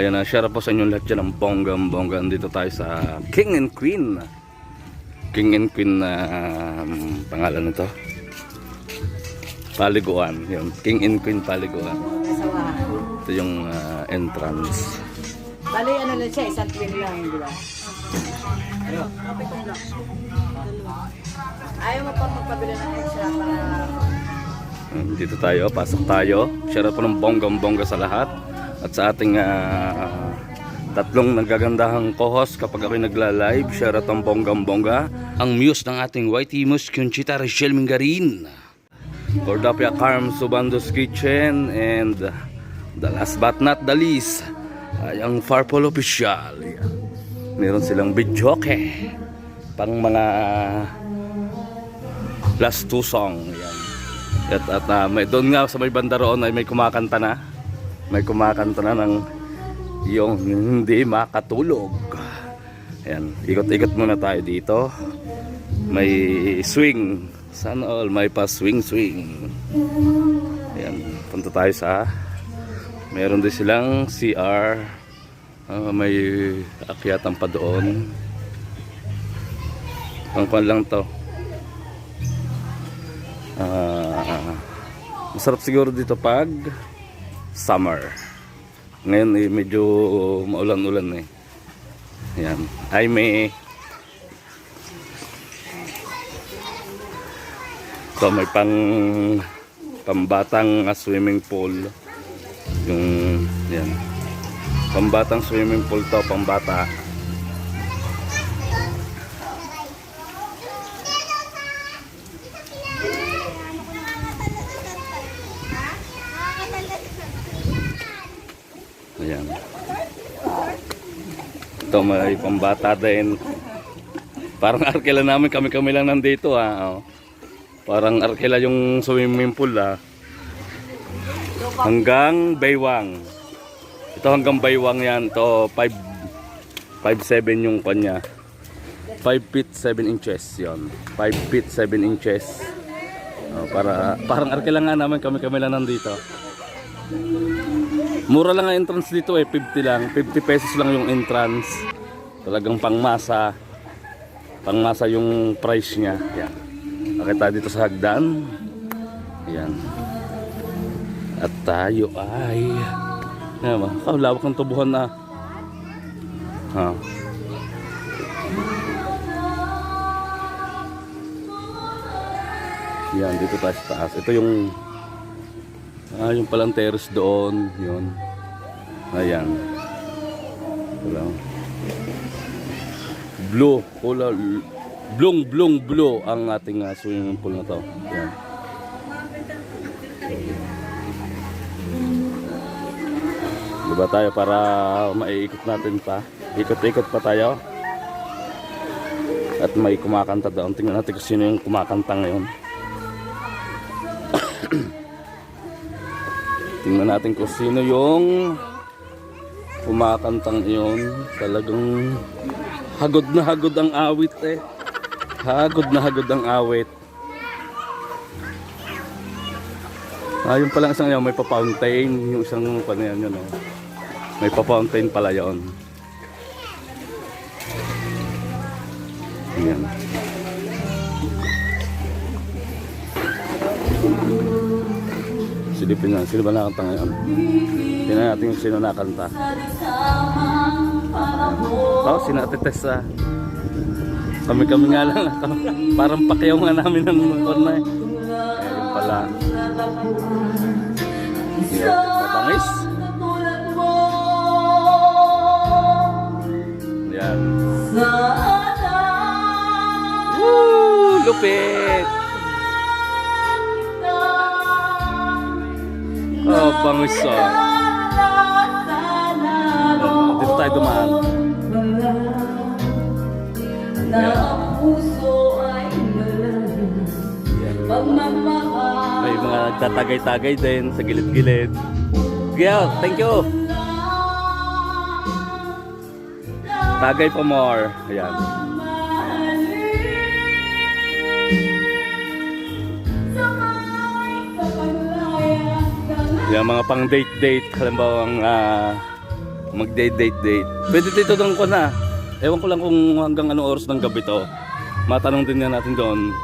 Ayan na, share po sa inyo lahat dyan ng bonggang bongga. Dito tayo sa King and Queen. King and Queen na um, pangalan nito. Paliguan. Yun. King and Queen Paliguan. Ito yung ah, entrance. Bali, ano lang siya, isang twin lang, di ba? Ayaw mo pa magpabili ng extra para... Dito tayo, pasok tayo. Share po ng bonggang bongga sa lahat. At sa ating ah, tatlong nagagandahang co-host kapag ako'y nagla-live, share at ang muse ng ating YT Muse, Conchita Rachel Mingarin. Cordapia Carm Subando's Kitchen and the last but not the least ay ang Farpol Official. Meron silang videoke pang mga last two song. Yan. At, at ah, may, doon nga sa may banda ay may kumakanta na. May kumakanta na ng yung hindi makatulog. Ayan, ikot-ikot muna tayo dito. May swing. Sana all may pa swing swing. Ayan, punta tayo sa meron din silang CR. Ah, may akyatan pa doon. Pangkuan lang to. Ah, masarap siguro dito pag summer. Ngayon eh, medyo maulan-ulan eh. Yan. Ay may So may pang pambatang ah, swimming pool. Yung yan. Pambatang swimming pool to, pambata. Ayan. Ito may pambata din. Parang arkela namin, kami-kami lang nandito ha. Oh. Parang arkela yung swimming pool ha. Hanggang Baywang. Ito hanggang Baywang yan. Ito 5 5'7 yung kanya. 5 feet 7 inches yon 5 feet 7 inches. Oh, para parang arkela nga namin, kami-kami lang nandito. Mura lang ang entrance dito eh, 50 lang. 50 pesos lang yung entrance. Talagang pangmasa. Pangmasa yung price niya. Yan. Nakita dito sa hagdan. Yan. At tayo ay... Yan ba? Oh, lawak ng tubuhan na. Ha. Yan, dito tayo sa taas. Ito yung Ah, yung palang terrace doon, yun. Ayan. Wala. Blue, pula, blong, blong, blue ang ating uh, swimming pool na to. Ayan. Diba tayo para maiikot natin pa? Ikot-ikot pa tayo. At may kumakanta doon. Tingnan natin kung sino yung kumakanta ngayon. Tingnan natin kung sino yung kumakantang iyon. Talagang hagod na hagod ang awit eh. Hagod na hagod ang awit. Ah, yung palang isang yun, may pa-fountain. Yung isang ano yan yun, oh. May pa-fountain pala yun. Yan. Silipin na. Sino ba nakanta ngayon? Tingnan natin kung sino nakanta. Oh, sino Ate Tessa. Kami-kami nga lang. Parang pakyaw nga namin ng na eh. Ayun pala. Yan, mabangis. Yan. Woo! Lupit! Oh, bangis ah. Dito tayo dumaan. May mga nagtatagay-tagay din sa gilid-gilid. Yeah, thank you. Tagay pa more. Ayan. Yung mga pang date-date, halimbawa ang ah, Mag-date-date-date. Pwede dito doon ko na. Ewan ko lang kung hanggang anong oras ng gabi to. Matanong din nga natin doon.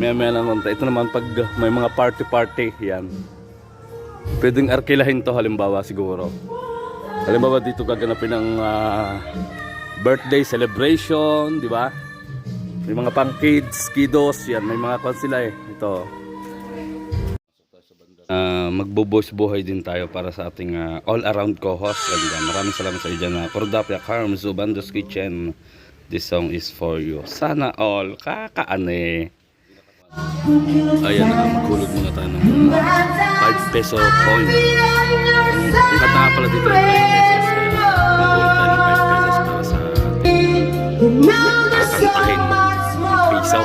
Maya-maya lang konti. Ito naman pag may mga party-party, yan. Pwedeng arkilahin to halimbawa siguro. Halimbawa dito gaganapin ng ah, birthday celebration, di ba? May mga pang kids, kiddos, yan. May mga kwan sila eh. Ito. Ah, magbubuhos buhay din tayo para sa ating ah, all-around co-host. Ganda. Maraming salamat sa iyo dyan. Uh, Cordapia Carms, Ubandos Kitchen. This song is for you. Sana all kakaane. Ayan na, magkulog muna tayo ng 5 peso coin. Ang nga pala dito ay 5 pesos. Magkulog tayo ng 5 pesos para sa ating kakantahin ng piso.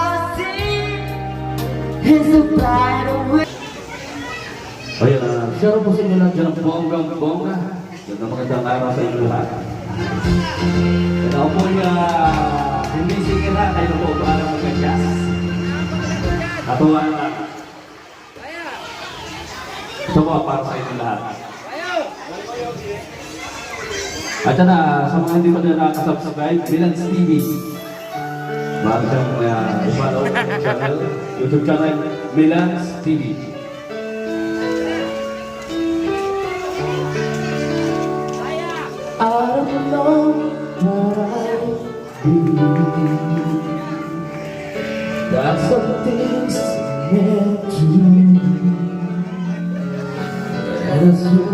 Ayun, uh, share po sa inyo lang dyan ang bonggang bongga. Yan ang magandang araw sa inyo lahat. Yan ako po yung uh, singira, kayo po para mag-adjust. Katuwa na. Ito po para sa inyo lahat. At yan na, sa mga hindi pa na nakasubscribe, Bilans TV. Maaari siyang uh, i-follow channel, YouTube channel, Bilans TV. Know what. That's some things meant to be. And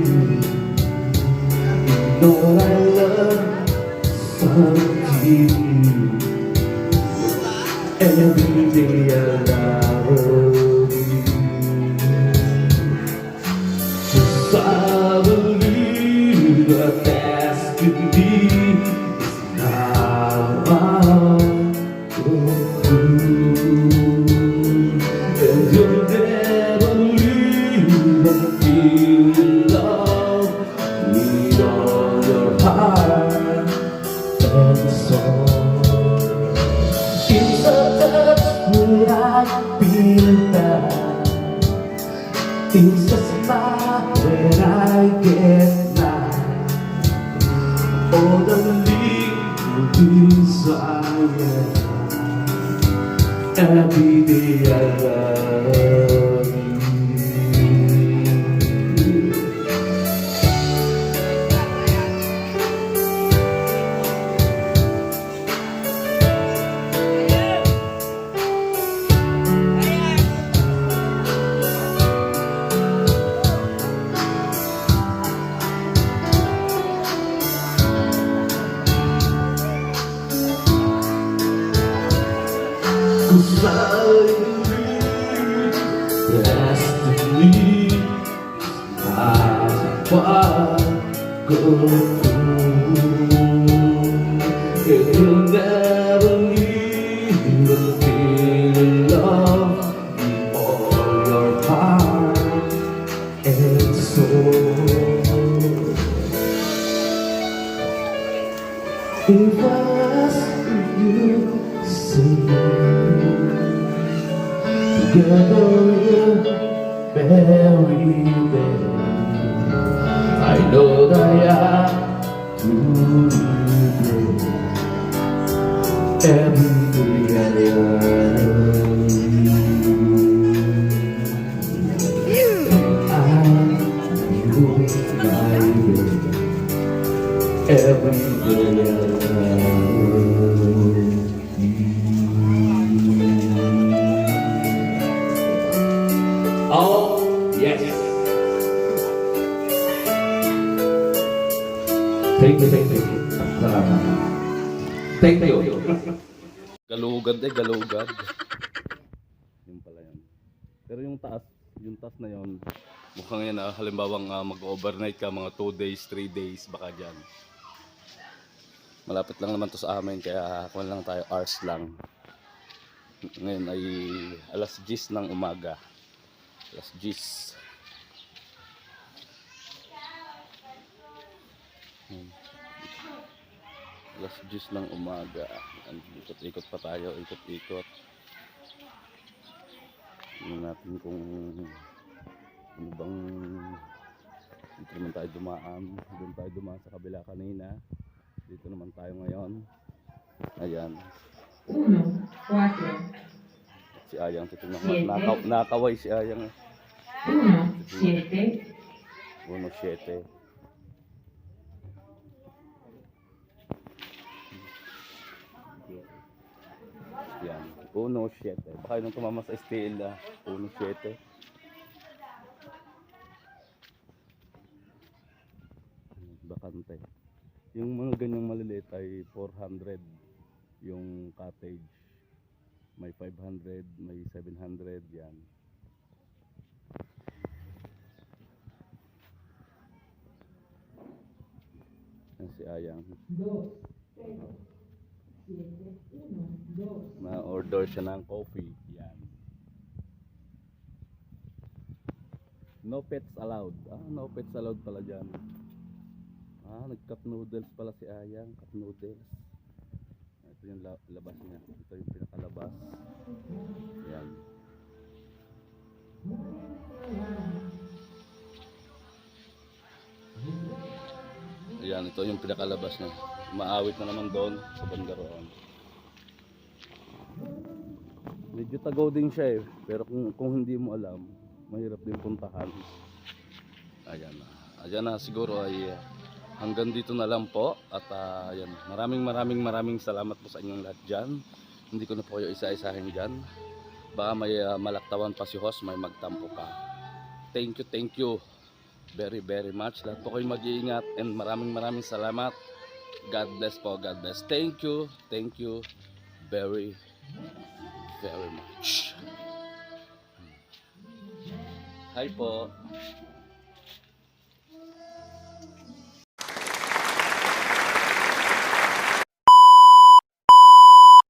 thing know I love day I desire. Every day I love Senhor. Love you. Oh, yes. Thank you, thank you. Salamat. Thank you. Galugad eh, galugad. Yun pala yan. Pero yung taas, yung taas na yun, mukhang yan ah, halimbawang ah, mag-overnight ka mga 2 days, 3 days, baka dyan. Malapit lang naman to sa amin, kaya kuha lang tayo hours lang. Ngayon ay alas 10 ng umaga. Alas 10. Alas 10 ng umaga. Ikot-ikot pa tayo, ikot-ikot. Tingnan natin kung ano bang dito naman tayo dumaan. Doon tayo dumaan sa kabila kanina. Dito naman tayo ngayon. Ayan. Uno, cuatro, Si Ayang titignan Siete. mo. Naka, nakaway si Ayang. uno, siete, 1.7. Yan. 1.7. Baka yung tumama sa steel na 1.7. Bakante. Yung mga ganyang maliliit ay 400 yung cottage. May 500, may 700 yan. Yan si Ayang. dos, cero, siete, Na-order siya ng coffee. Yan. No pets allowed. Ah, no pets allowed pala dyan. Ah, nag-cup noodles pala si Ayang. Cup noodles. Ito yung la- labas niya. Ito yung pinakalabas. Yan. Yan, ito yung pinakalabas niya. Maawit na naman doon sa bandaroon. Medyo tagaw din siya eh. Pero kung, kung hindi mo alam, mahirap din puntahan. Ayan na. Ayan na siguro ay uh, hanggang dito na lang po. At uh, ayan, maraming maraming maraming salamat po sa inyong lahat dyan. Hindi ko na po kayo isa-isahin dyan. Baka may uh, malaktawan pa si host, may magtampo pa. Thank you, thank you very very much. Lahat po kayo mag-iingat and maraming maraming salamat. God bless po, God bless. Thank you, thank you very very much. Hmm. Hi po.